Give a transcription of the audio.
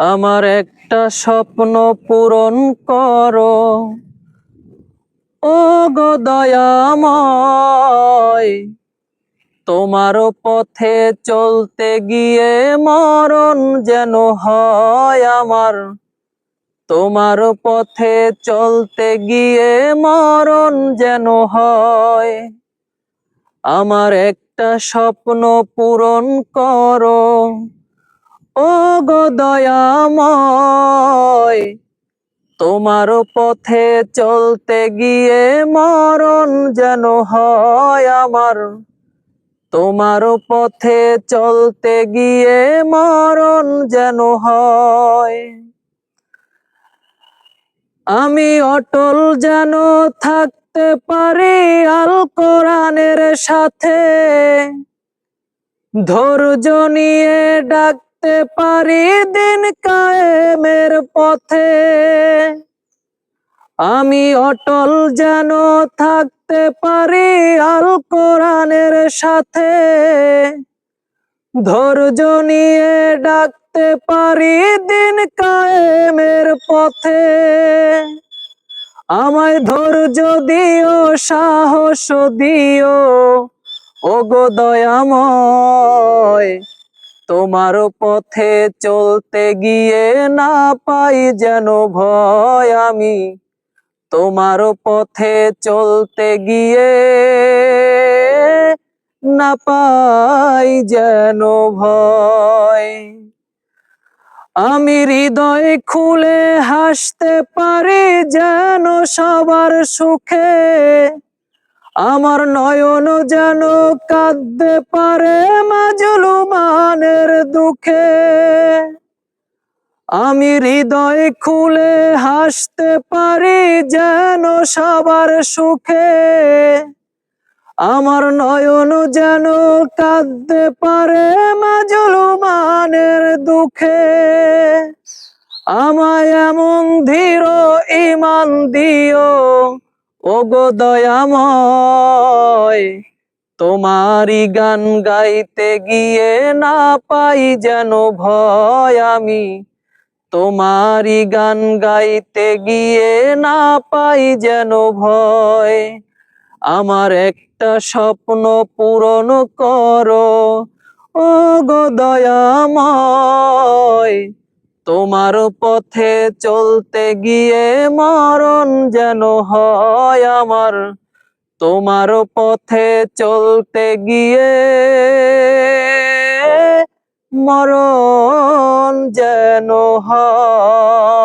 আমার একটা স্বপ্ন পূরণ করো। ও গো তোমার পথে চলতে গিয়ে মরণ যেন হয় আমার। তোমার পথে চলতে গিয়ে মরণ যেন হয়। আমার একটা স্বপ্ন পূরণ করো। ও গো দয়াময়। তোমার পথে চলতে গিয়ে মরণ যেন হয় আমার। তোমার পথে চলতে গিয়ে মরণ যেন হয়। আমি অটল যেন থাকতে পারি আল কোরআনের সাথে। ধৈর্য নিয়ে ডাকতে পারি দিন কায়েমের পথে। আমি অটল যেন থাকতে পারি আল কোরআনের সাথে। ধৈর্য নিয়ে ডাকতে পারি দিন কায়েমের পথে। আমায় ধৈর্য দিও, সাহস দিও ও গো দয়াময়। তোমার পথে চলতে গিয়ে না পাই যেন ভয় আমি। তোমার পথে চলতে গিয়ে না পাই যেন ভয়। আমি হৃদয় খুলে হাসতে পারি যেন সবার সুখে। আমার নয়ন যেন কাঁদতে পারে মাজলুমানের দুঃখে। আমি হৃদয় খুলে হাসতে পারি যেন সবার সুখে। আমার নয়ন যেন কাঁদতে পারে মাজলুমানের দুঃখে। আমায় এমন ধীর ইমান দিও ও গো দয়াময়, তোমারই গান গাইতে গিয়ে না পাই যেন ভয় আমি। তোমারই গান গাইতে গিয়ে না পাই যেন ভয়। আমার একটা স্বপ্ন পূরণ করো ও গো দয়াময় তোমার পথে চলতে গিয়ে মরণ যেন হয় আমার। তোমার পথে চলতে গিয়ে মরণ যেন হয়।